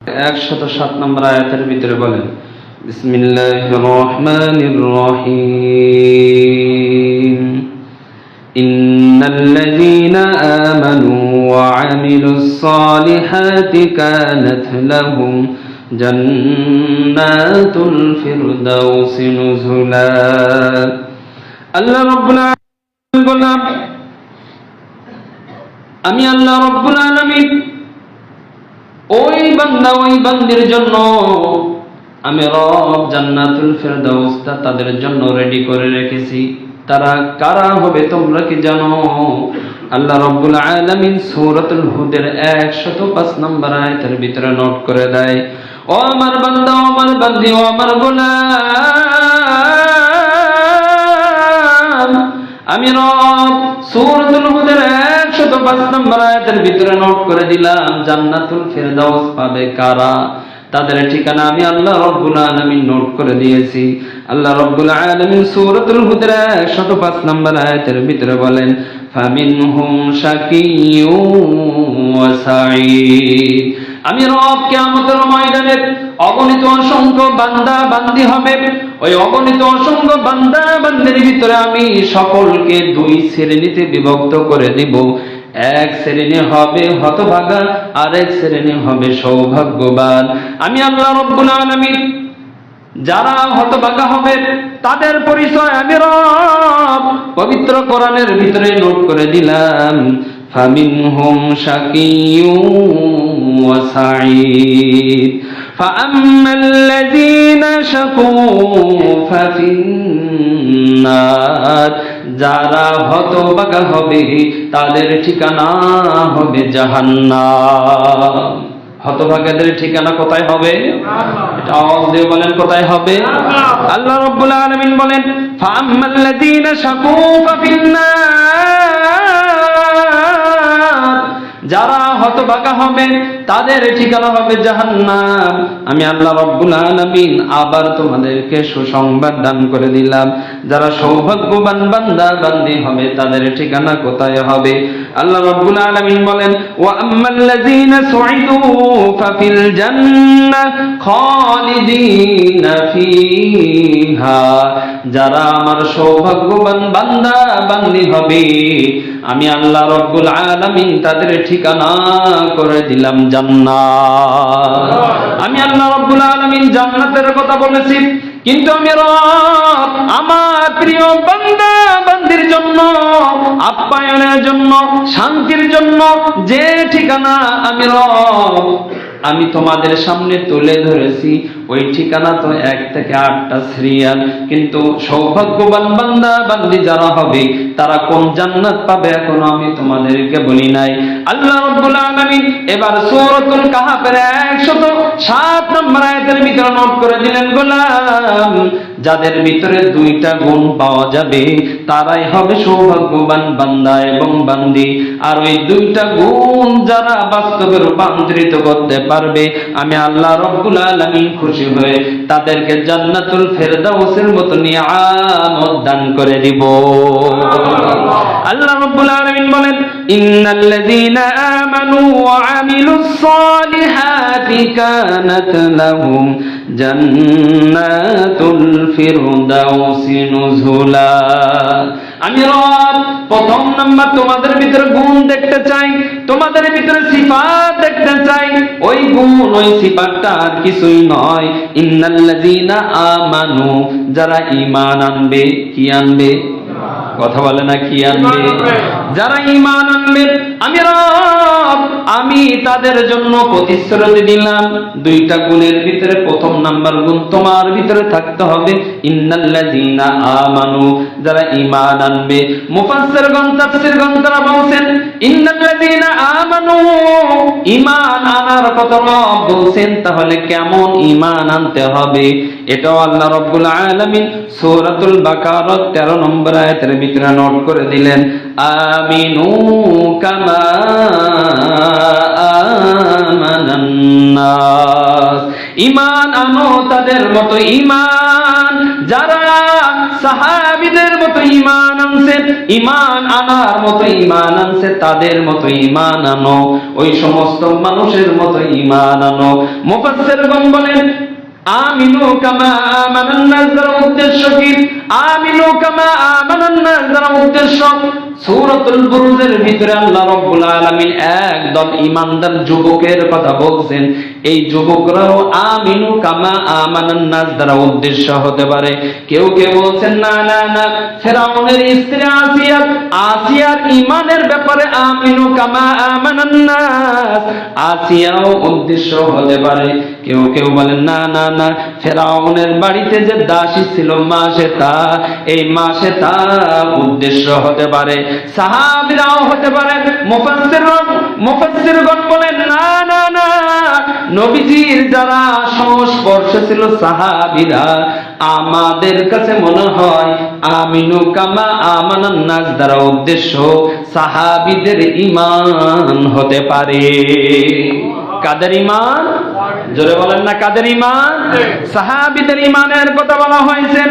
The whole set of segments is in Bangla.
একশত সাত নম্বর আয়াতের ভিতরে বলেন, বিসমিল্লাহির রহমানির রহিম। ইন্নাল্লাযীনা আমানু ওয়া আমিলুস সালিহাতি কানাত লাহুম জান্নাতুল ফিরদাউসি নুজুলা। আল্লাহ রাব্বুল আলামিন আমি আল্লাহ রাব্বুল আলামিন ওই বান্দা ওই বান্দির জন্য আমি রব জান্নাতুল ফেরদাউসটা তাদের জন্য রেডি করে রেখেছি। তারা কারা হবে তোমরা কি জানো? আল্লাহ রব্বুল আলামিন সূরাতুল হুদের 105 নম্বর আয়াতের ভিতরে নোট করে দেয়, ও আমার বান্দা, ও আমার বান্দি, ও আমার গোলাম, আমি রব সূরাতুল হুদের 105 নম্বর আয়াতের ভিতরে নোট করে দিলাম, জান্নাতুল ফেরদাউস পাবে কারা? তাদের ঠিকানা আমি আল্লাহ রব্বুল আলামিন নোট করে দিয়েছি। আল্লাহ রব্বুল আলামিন সূরাতুল হুদের 105 নম্বর আয়াতের ভিতরে বলেন, ফামিনহুম শাকিয়্যু ওয়া সাঈদ। আমি রব কিয়ামতের ময়দানে অগণিত অসংখ্য বান্দা বান্দি হবে। ওই অগণিত অসংখ্য বান্দা বান্দির ভিতরে আমি সকলকে দুই শ্রেণীতে বিভক্ত করে দিব। এক শ্রেণী হবে হতভাগা আর এক শ্রেণী হবে সৌভাগ্যবান আমি আল্লাহ রব্বুল আলামিন যারা হতভাগা হবে তাদের পরিচয় আমি রব পবিত্র কোরআনের ভিতরে নোট করে দিলাম ফামিনহুম শাকিয়্যু ওয়া সাঈদ فأما الذين شقوا ففي النار যারা হতভাগা হবে তাদের ঠিকানা হবে জাহান্না হতভাগাদের ঠিকানা কোথায় হবে? এটা আওয়াজ দিয়ে বলেন কোথায় হবে? আল্লাহ। রব্বুল আলমিন বলেন ফাআম্মাল্লাযীনা শাকু ফাফিন্নার যারা হতভাগা হবে, তাদের ঠিকানা হবে জাহান্নাম। আমি আল্লাহ রব্বুল আলামিন আবার তোমাদেরকে সুসংবাদ দান করে দিলাম। যারা সৌভাগ্যবান বান্দা, বান্দি হবে, তাদের ঠিকানা কোথায় হবে? আল্লাহ রব্বুল আলামিন বলেন, ওয়া আম্মাল্লাযীনা সুইদু ফাফিল জান্নাহ খালিদিনা ফিহা। যারা আমার সৌভাগ্যবান বান্দা, বান্দি হবে, আমি আল্লাহ রব্বুল আলামিন তাদের ঠিকানা করে দিলাম জান্নাত। আমি আল্লাহ রব্বুল আলামিন জান্নাতের কথা বলেছি, কিন্তু আমি আমার প্রিয় বান্দা বান্দির জন্য, আপ্যায়নের জন্য, শান্তির জন্য যে ঠিকানা আমি আমি তোমাদের সামনে তুলে ধরেছি। ওই ঠিকানা তো এক থেকে আটটা সিরিয়াল কিন্তু সৌভাগ্যবান বান্দা, বান্দি যারা হবে, তারা কোন জান্নাত পাবে এখনও আমি তোমাদেরকে বলি নাই। আল্লাহ রাব্বুল আলামিন এবার সূরাতুল কাহাফের 107 নম্বর আয়াতের ভিতরে নোট করে দিলেন, গোলাম, যাদের ভিতরে দুইটা গুণ পাওয়া যাবে, তারাই হবে সৌভাগ্যবান বান্দা এবং বান্দি। আর ওই দুইটা গুণ যারা বাস্তবে রূপান্তরিত করতে পারবে, আমি আল্লাহ রব্বুল আলামিন খুশি হয়ে তাদেরকে জান্নাতুল ফেরদাউসের মতো নিয়ামত দান করে দিব। আল্লাহ রব্বুল আলামিন বলেন, ইন্নাল্লাযীনা আমানু ওয়া আমিলুস সালিহাতি কানাত লাহুম জান্নাতুল ফিরদাউসি নুজুলা। আমি রব প্রথম নাম্বার তোমাদের ভিতরে গুণ দেখতে চাই তোমাদের ভিতরে সিফাত দেখতে চাই। ওই গুণ ওই সিফাতটা আর কিছুই নয়। ইন্নাল্লাযীনা আমানু যারা ঈমান আনবে কি আনবে? কথা বলে না কি আনবে? যারা ঈমান আনবে আমি আমি তাদের জন্য প্রতিশ্রুতি দিলাম। দুইটা গুণের ভিতরে প্রথম নাম্বার গুণ তোমার ভিতরে থাকতে হবে। আমানু, যারা ঈমান আনবে। তারা ইন্নাল্লাযীনা আমানু, ঈমান আনার কথা বলছেন, তাহলে কেমন ঈমান আনতে হবে? এটাও আল্লাহ রাব্বুল আলামিন সূরাতুল বাকারার 13 নম্বর আয়াতের ভিতরে নোট করে দিলেন, আমিনু কামা ঈমান আনো তাদের মতো ঈমান, যারা সাহাবিদের মতো ইমান আনছে ইমান আনার মতো ইমান আনছে, তাদের মতো ইমান আনো, ওই সমস্ত মানুষের মতো ইমান আনো। মুফাসসির বলেন আমিনু কামা আমানান নাস দ্বারা উদ্দেশ্য কি? আমিনু কামা আমানান নাস দ্বারা উদ্দেশ্য? সূরাতুল বুরুজের ভিতরে আল্লাহ রাব্বুল আলামিন একদল ঈমানদার যুবকের কথা বলছেন। এই যুবকরাও আমিনু কামা আমানান নাস দ্বারা উদ্দেশ্য হতে পারে। কেউ কেউ বলছেন, না না না, ফেরাউনের স্ত্রী আসিয়া, আসিয়ার ঈমানের ব্যাপারে আমিনু কামা আমানান নাস। আসিয়াও উদ্দেশ্য হতে পারে। কেউ কেউ বলেন, না না না, ফেরাউনের বাড়িতে যে দাসী ছিল মা তা এই মা তা উদ্দেশ্য হতে পারে। সাহাবিরাও হতে পারে মুফাসসির মুফাসসিরগণ বলেন না না না নবীজির যারা সংস্পর্শে ছিল সাহাবিরা আমাদের কাছে মনে হয় আমিনু কামা আমানান নাস দ্বারা উদ্দেশ্য সাহাবিদের ঈমান হতে পারে। কাদের ঈমান? জোরে বলেন না কাদের ঈমান? সাহাবিদের ঈমানের কথা বলা হয়েছে।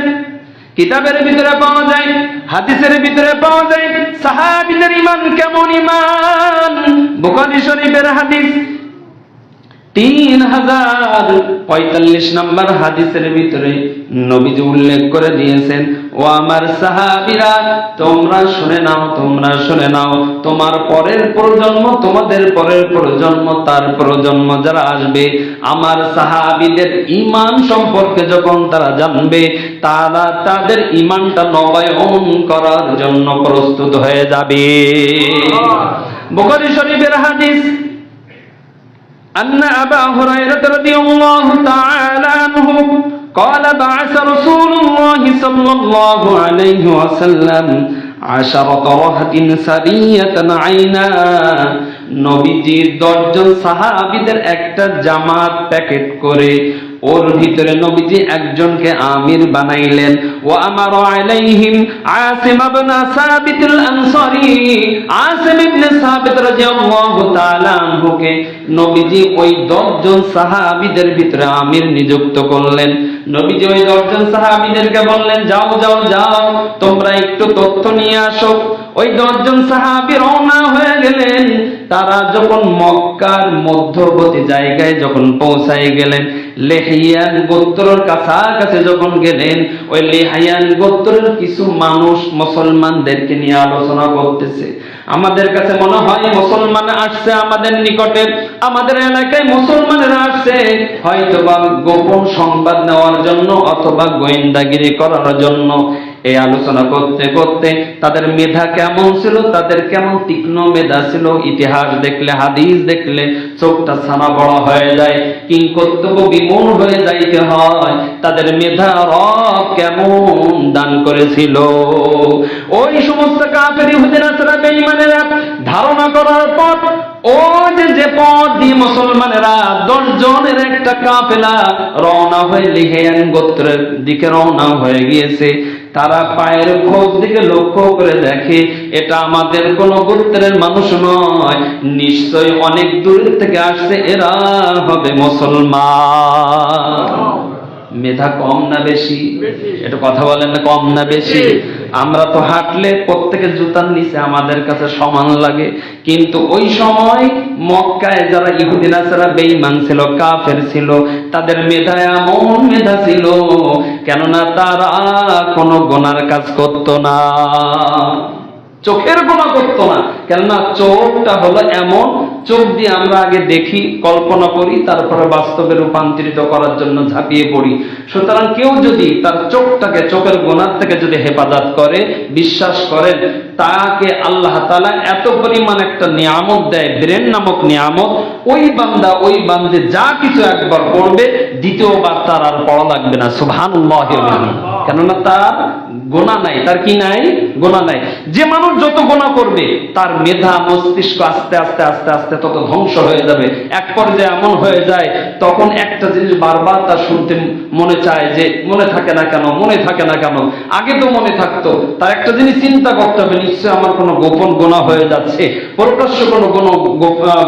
কিতাবের ভিতরে পাওয়া যায়, হাদিসের ভিতরে পাওয়া যায়, সাহাবিদের ইমান কেমন ইমান? বুখারী শরীফের হাদিস তিন হাজার পঁয়তাল্লিশ নম্বর হাদিসের ভিতরে নবীজি উল্লেখ করে দিয়েছেন ও আমার সাহাবিরা তোমরা শুনে নাও তোমরা শুনে নাও তোমার পরের প্রজন্ম তোমাদের পরের প্রজন্ম তার প্রজন্ম যারা আসবে আমার সাহাবিদের ইমান সম্পর্কে যখন তারা জানবে তারা তাদের ইমানটা নবায়ন করার জন্য প্রস্তুত হয়ে যাবে। বুখারী শরীফের হাদিস أن أبا هريرة رضي الله تعالى عنه قال بعث رسول الله صلى الله عليه وسلم عشرة رهط سرية عينا নবীজির দশজন সাহাবিদের একটা জামাত প্যাকেট করে ওর ভিতরে নবীজি একজনকে আমির বানাইলেন। ও আমার আলাইহিম আসিম ইবনে সাবিত আল আসিম ইবনে সাবিত রাদিয়াল্লাহু তাআলা আনহুকে নবীজি ওই 10 জন সাহাবীদের ভিতরে আমির নিযুক্ত করলেন। নবীজি ওই 10 জন সাহাবীদেরকে বললেন, যাও যাও যাও, তোমরা একটু তথ্য নিয়ে আসো। ওই 10 জন সাহাবী রওনা হয়ে গেলেন। তারা যখন মক্কার মধ্যবর্তী জায়গায় যখন পৌঁছায় গেলেন, লেহিয়ান গোত্রের কাছাকাছি যখন গেলেন, ওই লেহাইয়ান গোত্রের কিছু মানুষ মুসলমানদেরকে নিয়ে আলোচনা করতেছে। আমাদের কাছে মনে হয় মুসলমান আসছে আমাদের নিকটে, আমাদের এলাকায় মুসলমানেরা আসছে। হয়তো বা গোপন সংবাদ নেওয়ার জন্য অথবা গোয়েন্দাগিরি করার জন্য এই আলোচনা করতে করতে তাদের মেধা কেমন ছিল? তাদের কেমন তীক্ষ্ণ মেধা ছিল? ইতিহাস দেখলে, হাদিস দেখলে চোখটা ছানা বড় হয়ে যায়, কি কর্তব্য বিমূল হয়ে যাইতে হয়। তাদের মেধা রব কেমন দান করেছিল? ওই সমস্ত কাফের হুদিনা ছাড়া বেঈমানেরা মুসলমানেরা দশ জনের একটা কাফেলা রওনা হয়ে লিহেয়ান গোত্রের দিকে রওনা হয়ে গিয়েছে। তারা পায়ের খোঁজ দিকে লক্ষ্য করে দেখে, এটা আমাদের কোন গোত্রের মানুষ নয়। নিশ্চয় অনেক দূর থেকে আসছে, এরা হবে মুসলমান। মেধা কম না বেশি? এটা কথা বলেন না কম না বেশি? আমরা তো হাঁটলে প্রত্যেকের জুতার নিচে আমাদের কাছে সমান লাগে। কিন্তু ওই সময় মক্কায় যারা ইহুদিনা যারা বেঈমান ছিল কাফের ছিল তাদের মেধা এমন মেধা ছিল কেননা তারা কোনো গোনার কাজ করতো না। চোখের গোনা করতো না। কেননা চোখটা হলো এমন, চোখ দিয়ে আমরা আগে দেখি, কল্পনা করি, তারপরে বাস্তবে রূপান্তরিত করার জন্য ঝাঁপিয়ে পড়ি। সুতরাং কেউ যদি তার চোখটাকে, চোখের গোনার থেকে যদি হেফাজত করে, বিশ্বাস করেন, তাকে আল্লাহ তালা এত পরিমাণ একটা নিয়ামত দেয়, ব্রেন নামক নিয়ামত, ওই বান্দা, ওই বান্দে যা কিছু একবার পড়বে দ্বিতীয়বার তার আর পড়া লাগবে না। সুভান কেননা তার গোনা নাই, তার কি নাই? গোনা নাই। যে মানুষ যত গোনা করবে, তার মেধা, মস্তিষ্ক আস্তে আস্তে আস্তে আস্তে তত ধ্বংস হয়ে যাবে। এক পর্যায়ে এমন হয়ে যায়, তখন একটা জিনিস বারবার তার শুনতে মনে চায় যে, মনে থাকে না কেন, মনে থাকে না কেন। আগে তো মনে থাকতো, তার একটা জিনিস চিন্তা করতে হবে, নিশ্চয় আমার কোনো গোপন গোনা হয়ে যাচ্ছে প্রকাশ্য কোনো কোনো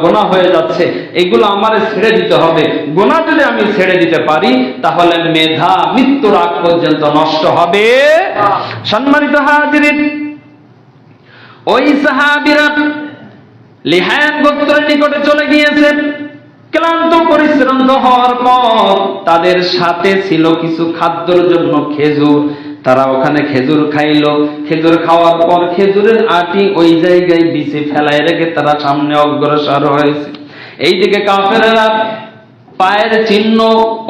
গোনা হয়ে যাচ্ছে, এগুলো আমারে ছেড়ে দিতে হবে। গোনা যদি আমি ছেড়ে দিতে পারি, তাহলে মেধা মৃত্যুর আগ পর্যন্ত নষ্ট হবে। সম্মানিত হাজিরিন, ওই সাহাবীরা লিহায়ান গোত্রের নিকটে চলে গিয়েছে ক্লান্ত পরিশ্রান্ত হওয়ার পর তাদের সাথে ছিল কিছু খাদ্যর জন্য খেজুর। তারা ওখানে খেজুর খাইলো। খেজুর খাওয়ার পর খেজুরের আটি ওই জায়গায় বিছে ফেলায় রেখে তারা সামনে অগ্রসর হয়েছে। এইদিকে কাফেরেরা পায়ের চিহ্ন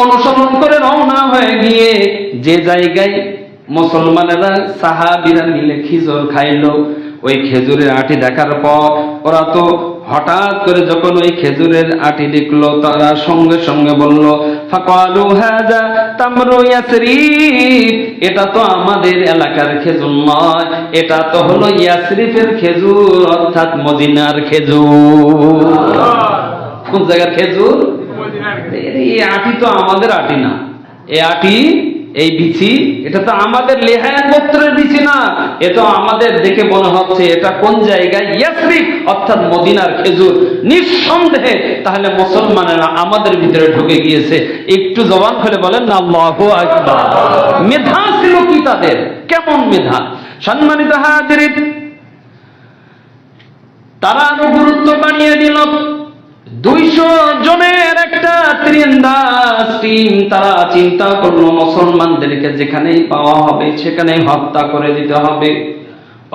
অনুসরণ করে রওনা হয়ে গিয়ে যে জায়গায় মুসলমানেরা সাহাবিরা মিলে খিজুর খাইলো ওই খেজুরের আটি দেখার পর ওরা তো হঠাৎ করে যখন ওই খেজুরের আটি দেখল তারা সঙ্গে সঙ্গে বলল ফাকালু হাজা তামরু ইয়াসরিফ এটা তো আমাদের এলাকার খেজুর নয় এটা তো হলো ইয়াসরিফের খেজুর অর্থাৎ মদিনার খেজুর। কোন জায়গার খেজুর। এই আটি তো আমাদের আটি না। এই আটি এই বিচি, এটা তো আমাদের লেহায়া গোত্রের বিচি না। এ তো আমাদের দেখে মনে হচ্ছে এটা কোন জায়গায়? ইয়াসরিফ, অর্থাৎ মদিনার খেজুর। নিঃসন্দেহে তাহলে মুসলমানেরা আমাদের ভিতরে ঢুকে গিয়েছে। একটু জবান খুলে বলেন না আল্লাহু আকবার। মেধা ছিল কি তাদের? কেমন মেধা? সম্মানিত হাজিরিন, তারা আরও গুরুত্ব বাড়িয়ে দিল। দুইশো জনের একটা তীরন্দাজ টিম তারা চিন্তা করল, মুসলমানদেরকে যেখানেই পাওয়া হবে সেখানে হত্যা করে দিতে হবে,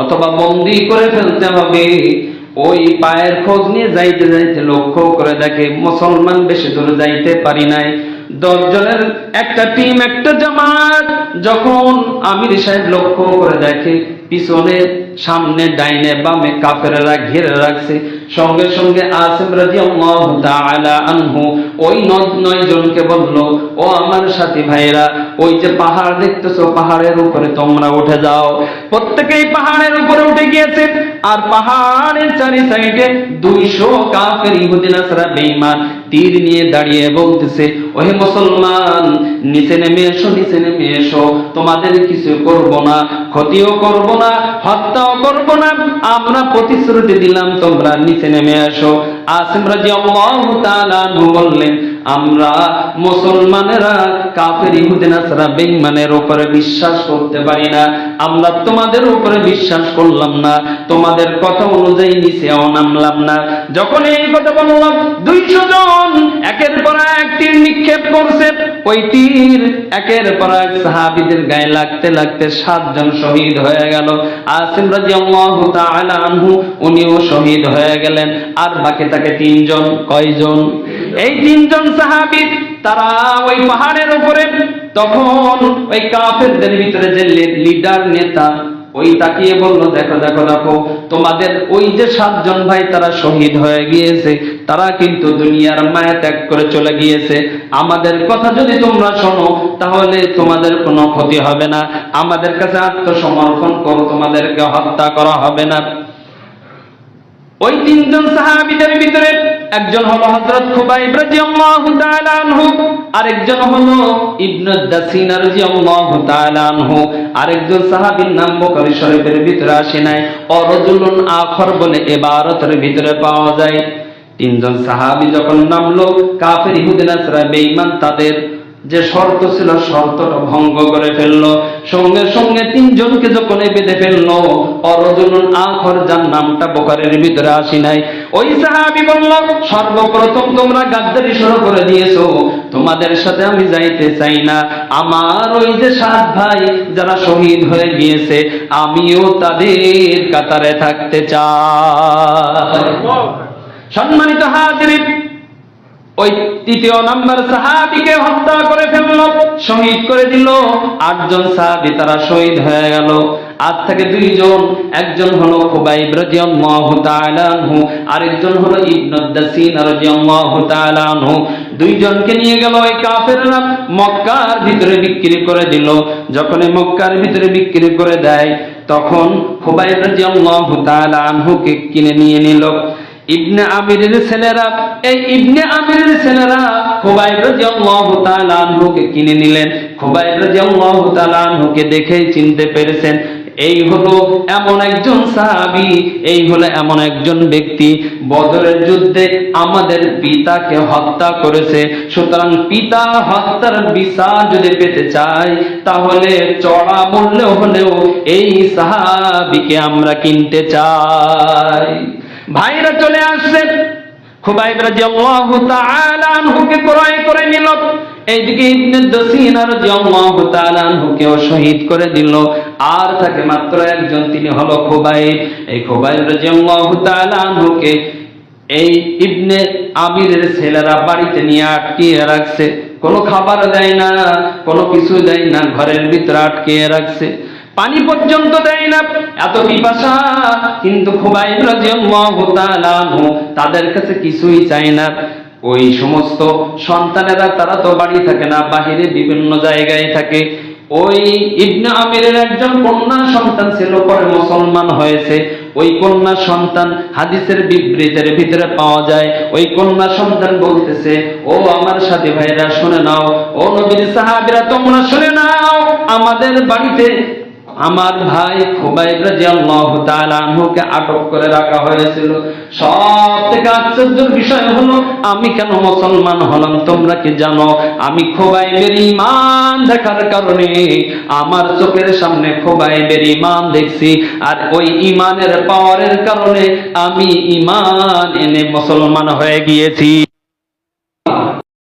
অথবা বন্দি করে ফেলতে হবে। ওই পায়ের খোঁজ নিয়ে যাইতে যাইতে লক্ষ্য করে দেখে মুসলমান বেশি দূরে যাইতে পারি নাই। দশ জনের একটা টিম, একটা জামাত যখন আমির সাহেব লক্ষ্য করে দেখে, পিছনে, সামনে, ডাইনে, বামে, কাফেরেরা ঘিরে রাখছে। সঙ্গে সঙ্গে আসিম আনহু ওই নয় জনকে বলল, ও আমার সাথী ভাইরা ওই যে পাহাড় দেখতেছো, পাহাড়ের উপরে তোমরা উঠে যাও। প্রত্যেকেই পাহাড়ের উপরে উঠে গিয়েছে। আর পাহাড়ের চারি সাইডে দুইশো কাফের ইহুদি তীর নিয়ে দাঁড়িয়ে বলতেছে, ওহে মুসলমান, নিচে নেমে এসো, নিচে নেমে এসো। তোমাদের কিছু করব না, ক্ষতিও করব না, হত্যাও করব না। আমরা প্রতিশ্রুতি দিলাম, তোমরা নিচে নেমে আসো। আসিম রাদিয়াল্লাহু তাআলা বললেন, আমরা মুসলমানেরা, কাফের, ইহুদি, নাসারা, বেঈমানের উপরে বিশ্বাস করতে পারি না। আমরা তোমাদের উপরে বিশ্বাস করলাম না। তোমাদের কথা অনুযায়ী নামলাম না। যখন এই কথা বললাম, দুইশো জন, একের পর এক তীর নিক্ষেপ করছে। ওই তীর একের পর এক সাহাবীদের গায়ে লাগতে লাগতে সাতজন শহীদ হয়ে গেল। আসিম রাদিয়াল্লাহু তাআলা আনহু, উনিও শহীদ হয়ে গেলেন। আর বাকি থাকে তিনজন, কয়জন? এই তিনজন সাহাবী, তারা ওই পাহাড়ের উপরে তখন ওই কাফেরদের ভিতরে যে লিডার নেতা, ওই তাকিয়ে বলল, দেখো দেখো দেখো, তোমাদের ওই যে সাতজন ভাই, তারা শহীদ হয়ে গিয়েছে। তারা কিন্তু দুনিয়ার মায়া ত্যাগ করে চলে গিয়েছে। আমাদের কথা যদি তোমরা শোনো, তাহলে তোমাদের কোনো ক্ষতি হবে না। আমাদের কাছে আত্মসমর্পণ করো, তোমাদেরকে হত্যা করা হবে না। ওই তিনজন সাহাবীদের ভিতরে একজন হলো হযরত খুবাইব রাদিয়াল্লাহু তাআলা আনহু, আরেকজন হলো ইবনে দাসিন রাদিয়াল্লাহু তাআলা আনহু। আরেকজন সাহাবীর নাম বুখারী শরীফের ভিতরে আসে নাই। অরজুলুন আখর বলে ইবারতের ভিতরে পাওয়া যায়। তিনজন সাহাবী যখন নামলো, কাফের ইহুদি নাসরা বেঈমান তাদের যে শর্ত ছিল শর্তটা ভঙ্গ করে ফেলল। সঙ্গে সঙ্গে তিনজনকে যখন বেঁধে ফেলল অরজনুন আখর যার নামটা বোকারের ভিতরে আসি নাই। ওই সাহাবি বলল সর্বপ্রথম তোমরা গাদ্দারি শুরু করে দিয়েছ। তোমাদের সাথে আমি যাইতে চাই না। আমার ওই যে সাত ভাই যারা শহীদ হয়ে গিয়েছে আমিও তাদের কাতারে থাকতে চাই। সম্মানিত হাজির ওই তৃতীয় নাম্বার সাহাবিকে হত্যা করে ফেলল, শহীদ করে দিল। আটজন সাহাবি তারা শহীদ হয়ে গেল। আজ থেকে দুইজন, একজন হলো আরেকজন হলো দুইজনকে নিয়ে গেল ওই কাফেররা, মক্কার ভিতরে বিক্রি করে দিল। যখন মক্কার ভিতরে বিক্রি করে দেয়, তখন খুবাইব রাদিয়াল্লাহু তাআলা কিনে নিয়ে নিল। ইবনে আমিরের ছেলেরা, এই ইবনে আমিরের ছেলেরা খুবাইব রাদিয়াল্লাহু তাআলা আনহুকে কিনে নিলেন। খুবাইব রাদিয়াল্লাহু তাআলা আনহুকে দেখেই চিনতে পেরেছেন, এই হলো এমন একজন সাহাবী, এই হলো এমন একজন ব্যক্তি, বদরের যুদ্ধে আমাদের পিতাকে হত্যা করেছে। সুতরাং পিতা হত্যার বিচার যদি পেতে চাই তাহলে চড়া মূল্য হলেও এই সাহাবিকে আমরা কিনতে চাই। ভাইরা চলে আসছে খুবাইব রাদিয়াল্লাহু তাআলা আনহুকে ক্রয় করে নিল। এইদিকে ইবনে দসিনা রাদিয়াল্লাহু তাআলা আনহুকেও শহীদ করে দিল। আর থাকে মাত্র একজন, তিনি হলো খুবাইব। এই খুবাইব রাদিয়াল্লাহু তাআলা আনহুকে এই ইবনে আমিরের ছেলেরা বাড়িতে নিয়ে আটকিয়ে রাখছে। কোনো খাবার দেয় না, কোনো কিছু দেয় না, ঘরের ভিতরে আটকিয়ে রাখছে। পানি পর্যন্ত দেয় না। এত পিপাসা। কিন্তু খুবাইব রাদিয়াল্লাহু তাদের কাছে কিছুই চায় না। ওই সমস্ত সন্তানেরা, তারা তো বাড়ি থাকে না, বাহিরে বিভিন্ন জায়গায় থাকে। ওই ইবনে আমিরের একজন কন্যা সন্তান ছিল, পরে মুসলমান হয়েছে। ওই কন্যা সন্তান হাদিসের বিবৃতের ভিতরে পাওয়া যায়। ওই কন্যা সন্তান বলতেছে, ও আমার সাথী ভাইরা, শুনে নাও। ও নবীর সাহাবীরা, তোমরা শুনে নাও, আমাদের বাড়িতে আমার ভাই খুবাইব রাদিয়াল্লাহু তাআলা আনহুকে আটক করে রাখা হয়েছিল। সব থেকে আশ্চর্যের বিষয় হলো, আমি কেন মুসলমান হলাম তোমরা কি জানো? আমি খুবাইবের ঈমান দেখার কারণে আমার চোখের সামনে খুবাইবের ঈমান দেখছি আর ওই ঈমানের পাওয়ারের কারণে আমি ঈমান এনে মুসলমান হয়ে গিয়েছি।